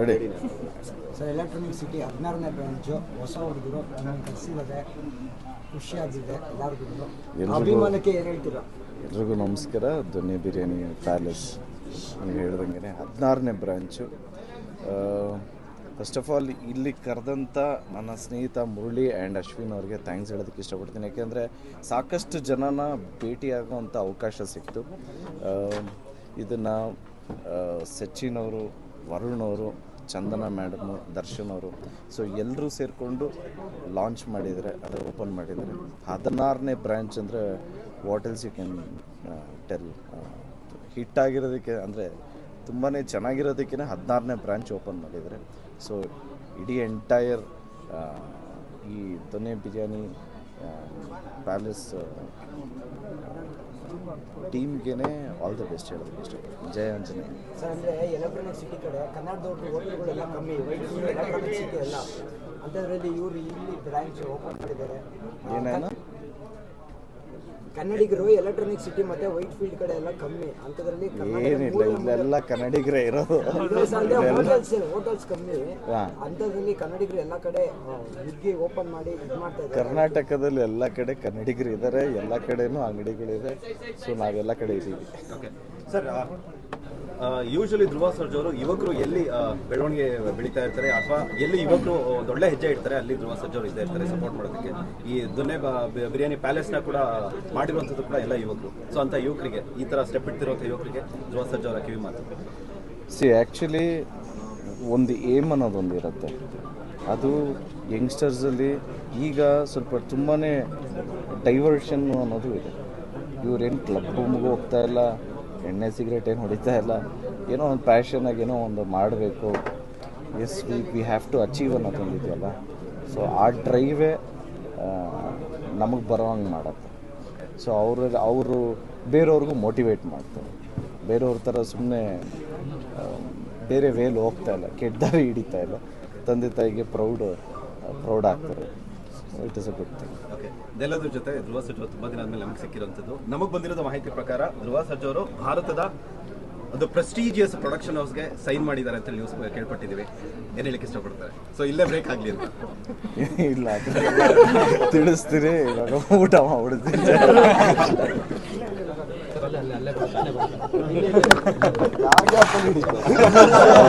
Ready sir electronic city ಹದಿನಾರನೇ branch ಹೊಸ ಹುಡುಗರು ನಾನು ಕಲಿಸಿರೋದೆ ಖುಷಿಯಾಗಿದೆ ಎಲ್ಲರಿಗೂ ಎಲ್ರಿಗೂ- ಅಭಿಮಾನಕ್ಕೆ ಏನು ಹೇಳ್ತೀರಾ? ಎಲ್ರಿಗೂ ನಮಸ್ಕಾರ. ಧ್ವನಿ ಬಿರಿಯಾನಿ ಪ್ಯಾಲೇಸ್. ನೀವು ಹೇಳ್ದಂಗೆ ಹದಿನಾರನೇ ಬ್ರಾಂಚು ಫಸ್ಟ್ ಆಫ್ ಆಲ್ ಇಲ್ಲಿ ಕರೆದಂಥ ನನ್ನ ಸ್ನೇಹಿತ ಮುರಳಿ ಆ್ಯಂಡ್ ಅಶ್ವಿನ್ ಅವರಿಗೆ ಥ್ಯಾಂಕ್ಸ್ ಹೇಳೋದಕ್ಕೆ ಇಷ್ಟಪಡ್ತೀನಿ. ಯಾಕೆಂದರೆ ಸಾಕಷ್ಟು ಜನನ ಭೇಟಿಯಾಗುವಂಥ ಅವಕಾಶ ಸಿಕ್ತು. ಇದನ್ನು ಸಚಿನ್ ಅವರು, ವರುಣ್ ಅವರು, ಚಂದನ ಮೇಡಮು ದರ್ಶನ್ ಅವರು ಸೊ ಎಲ್ಲರೂ ಸೇರಿಕೊಂಡು ಲಾಂಚ್ ಮಾಡಿದರೆ, ಅದು ಓಪನ್ ಮಾಡಿದರೆ, ಹದಿನಾರನೇ ಬ್ರ್ಯಾಂಚ್ ಅಂದರೆ what else you can tell hit ಆಗಿರೋದಕ್ಕೆ ಅಂದರೆ ತುಂಬಾ ಚೆನ್ನಾಗಿರೋದಕ್ಕೆ ಹದಿನಾರನೇ ಬ್ರ್ಯಾಂಚ್ ಓಪನ್ ಮಾಡಿದ್ದಾರೆ ಸೊ ಇಡೀ ಎಂಟೈರ್ ಈ ದೊನ್ನೆ ಬಿರಿಯಾನಿ ಪ್ಯಾಲೇಸ್ ಟೀಮ್ಗೆ ಆಲ್ ದ ಬೆಸ್ಟ್ ಹೇಳೋದು ಇಷ್ಟಪಡ್ತೀನಿ ಜಯ ಆಂಜನೇಯ. ಸರ್ ಅಂದರೆ ಎಲೆಕ್ಟ್ರಾನಿಕ್ ಸಿಟಿ ಕಡೆ ಕನ್ನಡದವ್ರದ್ದು ಹೋಟೆಲ್ಗಳೆಲ್ಲ ಕಮ್ಮಿ ವೈಟ್ ಎಲೆಕ್ಟ್ರಾನಿಕ್ ಸಿಟಿ ಎಲ್ಲ. ಅಂಥದ್ರಲ್ಲಿ ಇವರು ಇಲ್ಲಿ ಬ್ರಾಂಚ್ ಓಪನ್ ಮಾಡಿದ್ದಾರೆ. ಆ, ಏನೇನು ಕನ್ನಡಿಗರು ಎಲೆಕ್ಟ್ರಾನಿಕ್ ಸಿಟಿ ಮತ್ತೆ ವೈಟ್ ಫೀಲ್ಡ್ ಕಡೆ ಎಲ್ಲ ಕಮ್ಮಿ. ಅಂತದ್ರಲ್ಲಿ ಏನಿಲ್ಲ ಇಲ್ಲೆಲ್ಲ ಕನ್ನಡಿಗರೇ ಇರೋದು. ಹೋಟೆಲ್ಸ್ ಹೋಟೆಲ್ಸ್ ಕಮ್ಮಿ. ಅಂತದ್ರಲ್ಲಿ ಕನ್ನಡಿಗರು ಎಲ್ಲ ಕಡೆ ಹುಡುಗಿ ಓಪನ್ ಮಾಡಿ ಇದು ಮಾಡ್ತಾ ಇದ್ದಾರೆ. ಕರ್ನಾಟಕದಲ್ಲಿ ಎಲ್ಲ ಕಡೆ ಕನ್ನಡಿಗರು ಇದ್ದಾರೆ ಎಲ್ಲ ಕಡೆನೂ ಅಂಗಡಿಗಳಿದೆ. ಸೊ ನಾವೆಲ್ಲ ಕಡೆ ಇದ್ದೀವಿ. Okay sir usually Dhruva Sarja ಅವರು ಯುವಕರು ಎಲ್ಲಿ ಬೆಳವಣಿಗೆ ಬೆಳೀತಾ ಇರ್ತಾರೆ ಅಥವಾ ಎಲ್ಲಿ ಯುವಕರು ಒಳ್ಳೆ ಹೆಜ್ಜೆ ಇಡ್ತಾರೆ, ಅಲ್ಲಿ ಧ್ರುವ ಸರ್ಜ್ ಇದ್ದೇ ಇರ್ತಾರೆ ಸಪೋರ್ಟ್ ಮಾಡೋದಕ್ಕೆ. ಈ ದೊನ್ನೆ ಬಿರಿಯಾನಿ ಪ್ಯಾಲೇಸ್ನ ಕೂಡ ಮಾಡಿರುವಂಥದ್ದು ಕೂಡ ಎಲ್ಲ ಯುವಕರು. ಸೊ ಅಂತ ಯುವಕರಿಗೆ, ಈ ಥರ ಸ್ಟೆಪ್ ಇಡ್ತಿರುವಂಥ ಯುವಕರಿಗೆ ಧ್ರುವ ಸರ್ಜ್ ಅವರ ಕಿವಿ ಮಾತು. ಸಿ ಆ್ಯಕ್ಚುಲಿ ಒಂದು ಏಮ್ ಅನ್ನೋದೊಂದು ಇರುತ್ತೆ. ಅದು ಯಂಗ್ಸ್ಟರ್ಸಲ್ಲಿ ಈಗ ಸ್ವಲ್ಪ ತುಂಬಾ ಡೈವರ್ಷನ್ ಅನ್ನೋದು ಇದೆ. ಇವ್ರೇನು ಕ್ಲಬ್ ರೂಮ್ಗೆ ಹೋಗ್ತಾ ಇಲ್ಲ ಎಣ್ಣೆ ಸಿಗರೇಟ್ ಏನು ಹೊಡಿತಾ ಇಲ್ಲ. ಏನೋ ಒಂದು ಪ್ಯಾಷನಾಗಿ ಏನೋ ಒಂದು ಮಾಡಬೇಕು. Yes we we have to achieve ಅನ್ನೋ ತಂದಿದ್ವಲ್ಲ ಸೊ ಆ ಡ್ರೈವೇ ನಮಗೆ ಬರೋಂಗೆ ಮಾಡುತ್ತೆ. ಸೊ ಅವರು ಅವರು ಬೇರೆಯವ್ರಿಗೂ ಮೋಟಿವೇಟ್ ಮಾಡ್ತಾರೆ. ಬೇರೆಯವ್ರ ಥರ ಸುಮ್ಮನೆ ಬೇರೆ ವೇಲ್ ಹೋಗ್ತಾ ಇಲ್ಲ. ಕೆಟ್ಟ ದಾರಿ ಹಿಡಿತಾ ಇಲ್ಲ. ತಂದೆ ತಾಯಿಗೆ ಪ್ರೌಡ್ ಪ್ರೌಡ್ ಆಗ್ತಾರೆ. It is a good thing okay ಇದೆಲ್ಲದ್ರ ಜೊತೆ ಧ್ರುವ ಸರ್ಜ್ ಅವರು ತುಂಬಾ ದಿನ ಆದ್ಮೇಲೆ ನಮ್ಗೆ ಸಿಕ್ಕಿರುವಂಥದ್ದು. ನಮಗೆ ಬಂದಿರೋ ಮಾಹಿತಿ ಪ್ರಕಾರ ಧ್ರುವ ಸರ್ಜ್ ಅವರು ಭಾರತದ ಒಂದು ಪ್ರೆಸ್ಟೀಜಿಯಸ್ ಪ್ರೊಡಕ್ಷನ್ ಹೌಸ್ಗೆ ಸೈನ್ ಮಾಡಿದ್ದಾರೆ ಅಂತ ನ್ಯೂಸ್ ಕೇಳ್ಪಟ್ಟಿದ್ದೀವಿ. ಏನು ಹೇಳಿಕ್ಕೆ ಇಷ್ಟಪಡ್ತಾರೆ? ಸೊ ಇಲ್ಲೇ ಬ್ರೇಕ್ ಆಗಲಿ ಅಂತ. ಇಲ್ಲ ತಿಳಿಸ್ತೀರಿ ಇವಾಗ ಊಟ ಮಾಡ್ಬಿಡ್ತೀನಿ.